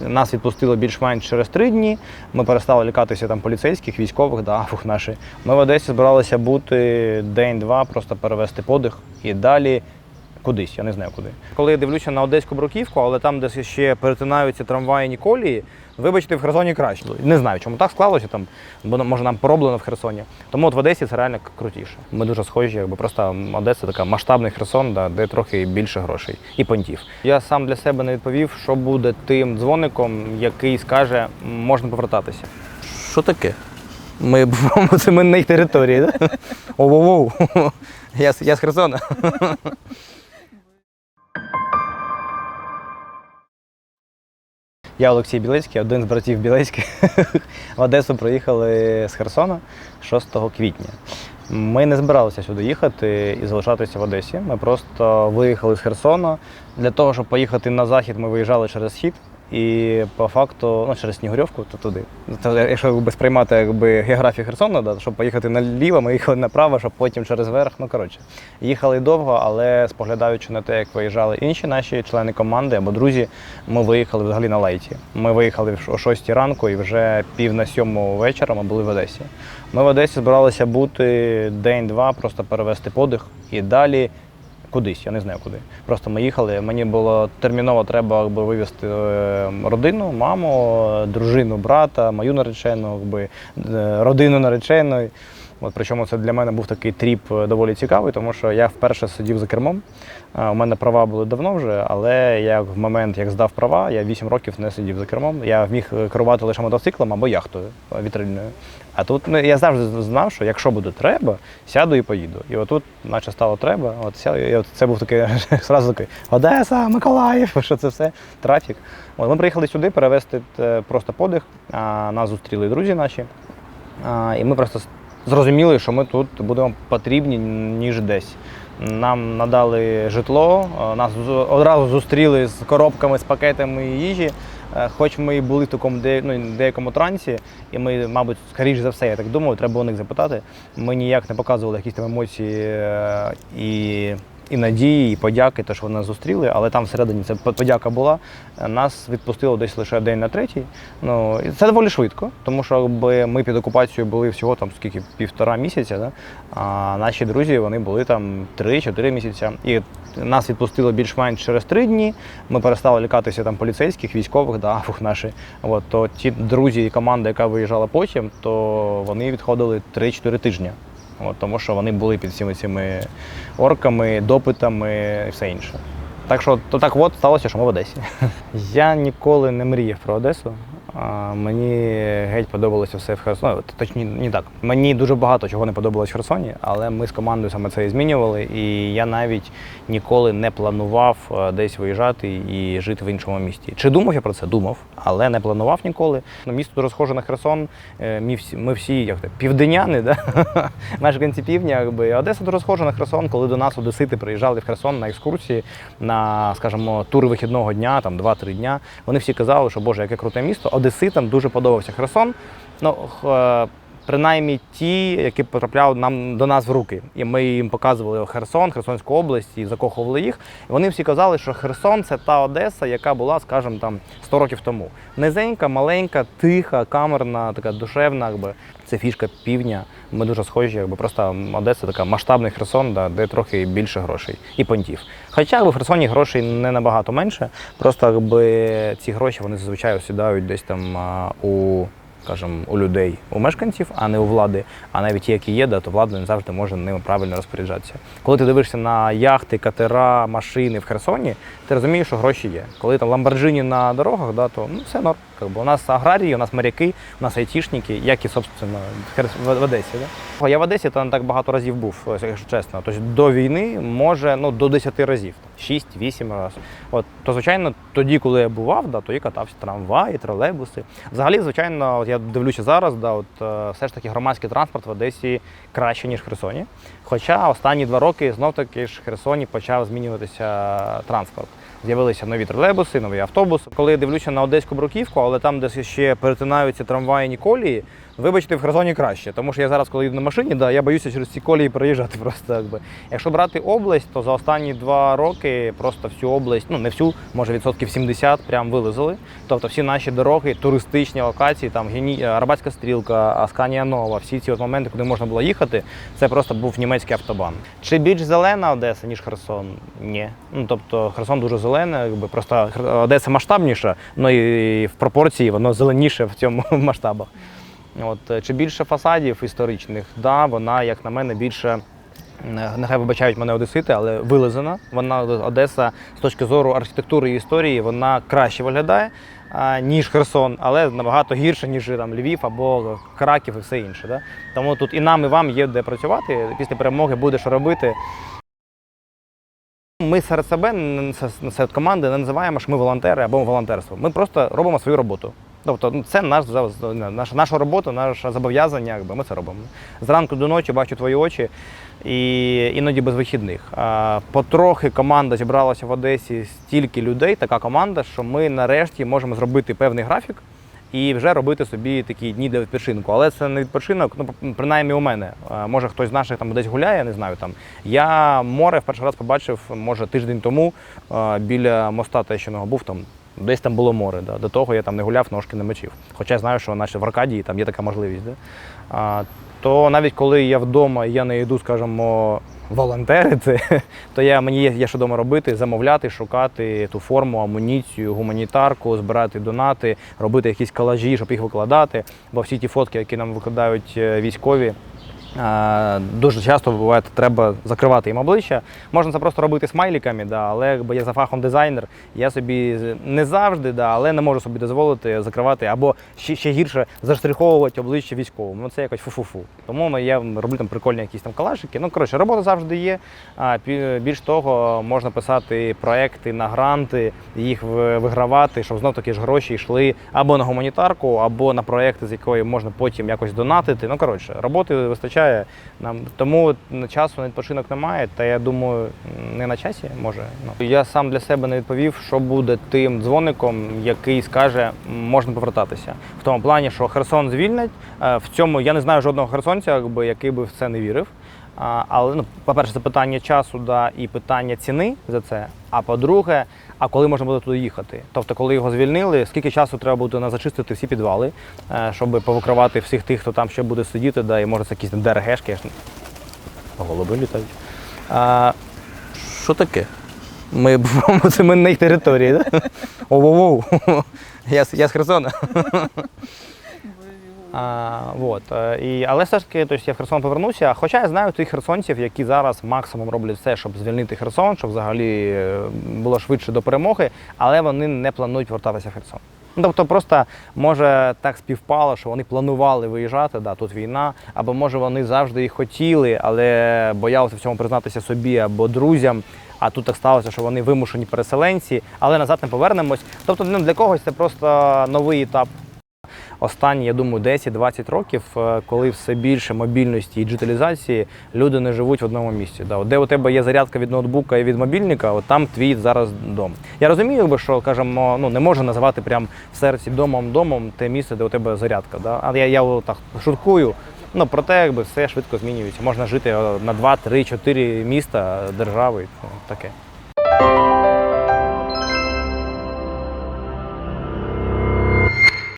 Нас відпустили більш-менш через три дні. Ми перестали лякатися там поліцейських, військових, да, фух наші. Ми в Одесі збиралися бути день-два, просто перевести подих і далі кудись, я не знаю куди. Коли я дивлюся на одеську бруківку, але там, де ще перетинаються трамвайні колії, вибачте, в Херсоні краще. Не знаю, чому так склалося там, бо може нам пороблено в Херсоні. Тому от в Одесі це реально крутіше. Ми дуже схожі, якби просто Одеса така масштабний Херсон, да, де трохи більше грошей і понтів. Я сам для себе не відповів, що буде тим дзвоником, який скаже, можна повертатися. Що таке? Ми ми на їх території, да? Оу-оу-оу. Я, я з Херсона. Я Олексій Білецький, один з братів Білецьких. В Одесу приїхали з Херсона 6 квітня. Ми не збиралися сюди їхати і залишатися в Одесі. Ми просто виїхали з Херсона. Для того, щоб поїхати на захід, ми виїжджали через схід. І по факту, ну, через Снігурівку, то туди. То, якщо якби, сприймати якби, географію Херсона, да, щоб поїхати наліво, ми їхали направо, щоб потім через верх. Ну коротше, їхали довго, але споглядаючи на те, як виїжджали інші наші члени команди або друзі, ми виїхали взагалі на лейті. Ми виїхали о 6 ранку і вже пів на сьому вечора ми були в Одесі. Ми в Одесі збиралися бути день-два, просто перевести подих і далі кудись, я не знаю куди. Просто ми їхали. Мені було терміново треба якби, вивезти е, родину, маму, дружину, брата, мою наречену, якби, е, родину нареченої. От, причому це для мене був такий тріп е, доволі цікавий, тому що я вперше сидів за кермом. У мене права були давно вже, але я в момент, як здав права, я 8 років не сидів за кермом. Я міг керувати лише мотоциклом або яхтою вітрильною. А тут ну, я завжди знав, що якщо буде треба, сяду і поїду. І отут, наче стало треба, от сяду, і от це був такий зразу такий Одеса, Миколаїв, що це все, трафік. От, ми приїхали сюди перевезти е, просто подих. А, нас зустріли друзі наші. А, і ми просто зрозуміли, що ми тут будемо потрібні, ніж десь. Нам надали житло, нас одразу зустріли з коробками, з пакетами їжі. Е, Хоч ми і були в такому ну, деякому трансі, і ми, мабуть, скоріш за все, я так думаю, треба у них запитати. Ми ніяк не показували якісь там емоції е, і, і надії, і подяки, те, що нас зустріли, але там всередині по- подяка була. Нас відпустило десь лише день на третій. Ну, і це доволі швидко, тому що якби ми під окупацією були всього там скільки півтора місяця, да? а наші друзі вони були там 3-4 місяці. І нас відпустило більш-менш через три дні. Ми перестали лякатися там поліцейських, військових, да, наші. От, то ті друзі і команда, яка виїжджала потім, то вони відходили 3-4 тижні. От, тому що вони були під всіми цими орками, допитами і все інше. Так що то так от сталося, що ми в Одесі. Я ніколи не мріяв про Одесу. Мені геть подобалося все в Херсоні. Ну, Точні, не так. Мені дуже багато чого не подобалось в Херсоні, але ми з командою саме це і змінювали. І я навіть ніколи не планував е, десь виїжджати і жити в іншому місті. Чи думав я про це? Думав, але не планував ніколи. Ну, Місто дуже схоже на Херсон. Е, Ми всі, як південяни, да? мешканці півдня. Якби. Одеса дуже схожа на Херсон, коли до нас одесити приїжджали в Херсон на екскурсії, на, скажімо, тури вихідного дня, там 2-3 дня. Вони всі казали, що Боже, яке круте місто. Одеситам дуже подобався Херсон. Ну, е, принаймні ті, які потрапляли нам до нас в руки. І ми їм показували Херсон, Херсонську область і закохували їх. І вони всі казали, що Херсон це та Одеса, яка була, скажімо, там 100 років тому. Низенька, маленька, тиха, камерна, така душевна, якби. Це фішка півдня. Ми дуже схожі, якби просто Одеса така масштабний Херсон, да, де трохи більше грошей і понтів. Хоча в Херсоні грошей не набагато менше, просто якби ці гроші вони зазвичай осідають десь там у скажімо, у людей, у мешканців, а не у влади. А навіть ті, які є, да, то влада не завжди може ними правильно розпоряджатися. Коли ти дивишся на яхти, катера, машини в Херсоні, ти розумієш, що гроші є. Коли там ламборджині на дорогах, да, то ну, все норм. Как би. У нас аграрії, у нас моряки, у нас айтішники, як і, собственно, в Одесі. Да? Я в Одесі там так багато разів був, якщо чесно. Тобто до війни може ну, до 10 разів, 6-8 разів. От, то, звичайно, тоді, коли я бував, да, то і катався трамваї, тролейбуси. Взагалі, звичайно, от я дивлюся зараз, да, от, е, все ж таки громадський транспорт в Одесі краще, ніж в Херсоні. Хоча останні два роки знов таки ж в Херсоні почав змінюватися транспорт. З'явилися нові тролейбуси, нові автобуси. Коли я дивлюся на одеську бруківку, але там, де ще перетинаються трамвайні колії, вибачте, в Херсоні краще. Тому що я зараз, коли їду на машині, да, я боюся через ці колії переїжджати просто. Якби. Якщо брати область, то за останні два роки просто всю область, ну не всю, може відсотків 70 прям вилизали. Тобто всі наші дороги, туристичні локації, там Гені... Арбатська стрілка, Асканія Нова, всі ці от моменти, куди можна було їхати, це просто був німецький автобан. Чи більш зелена Одеса, ніж Херсон? Ні. Ну тобто Херсон дуже зелений, якби просто Одеса масштабніша, ну і в пропорції воно зеленіше в цьому масштабах. От е, чи більше фасадів історичних? Да, вона, як на мене, більше. е, Нехай вибачають мене одесити, але вилизана. Вона Одеса з точки зору архітектури і історії вона краще виглядає, ніж Херсон, але набагато гірше, ніж там Львів або Краків і все інше. Да? Тому тут і нам, і вам є де працювати. Після перемоги буде що робити. Ми серед себе, серед команди не називаємо, що ми волонтери або волонтерство. Ми просто робимо свою роботу. Тобто ну, це наш, наша, наша робота, наше зобов'язання, якби ми це робимо. Зранку до ночі бачу твої очі і іноді без вихідних. А, потрохи команда зібралася в Одесі стільки людей, така команда, що ми нарешті можемо зробити певний графік і вже робити собі такі дні для відпочинку. Але це не відпочинок, ну принаймні у мене. Може хтось з наших там десь гуляє, не знаю там. Я море в перший раз побачив, може, тиждень тому біля моста Тещиного був там. Десь там було море. Да. До того я там не гуляв, ножки не мочив. Хоча я знаю, що наче в Аркадії там є така можливість. Да. А, то навіть коли я вдома і я не йду, скажімо, волонтерити, то я, мені є, є що вдома робити, замовляти, шукати ту форму, амуніцію, гуманітарку, збирати донати, робити якісь колажі, щоб їх викладати. Бо всі ті фотки, які нам викладають е, військові, дуже часто буває, треба закривати їм обличчя. Можна це просто робити смайліками, да, але якби я за фахом дизайнер, я собі не завжди, да, але не можу собі дозволити закривати або ще, ще гірше заштриховувати обличчя військовим. Ну це якось фу-фу-фу. Тому я роблю там прикольні якісь там калашики. Ну коротше, робота завжди є. А більш того, можна писати проекти на гранти, їх вигравати, щоб знов таки ж гроші йшли або на гуманітарку, або на проекти, з якої можна потім якось донатити. Ну коротше, роботи вистачає нам. Тому часу на відпочинок немає. Та я думаю, не на часі може. Ну я сам для себе не відповів, що буде тим дзвоником, який скаже, можна повертатися. В тому плані, що Херсон звільнять. Е, В цьому я не знаю жодного херсонця, якби який би в це не вірив. А, але ну, по-перше, це питання часу да, і питання ціни за це. А по-друге, а коли можна буде туди їхати? Тобто, коли його звільнили, скільки часу треба буде на зачистити всі підвали, е, щоб повикривати всіх тих, хто там ще буде сидіти, да, і може це якісь ДРГшки. не- Голуби літають. А, що таке? Ми це ми на їх території, да? Оу-оу-оу. Я з Херсона. А, вот. е, І, але все ж таки тобто, я в Херсон повернуся. Хоча я знаю тих херсонців, які зараз максимум роблять все, щоб звільнити Херсон, щоб взагалі е, було швидше до перемоги, але вони не планують повертатися в Херсон. Ну, тобто, просто може так співпало, що вони планували виїжджати, да, тут війна, або може вони завжди і хотіли, але боялися в цьому признатися собі або друзям. А тут так сталося, що вони вимушені переселенці, але назад не повернемось. Тобто ну, для когось це просто новий етап останні, я думаю, 10-20 років, е, коли все більше мобільності і джиталізації, люди не живуть в одному місці. Да. Де у тебе є зарядка від ноутбука і від мобільника, от там твій зараз дом. Я розумію, що кажемо, ну не можна називати прям в серці домом домом те місце, де у тебе зарядка. Да. А я, я так шуткую. Ну проте, якби все швидко змінюється. Можна жити е, на 2, 3, 4 міста держави. ну, таке.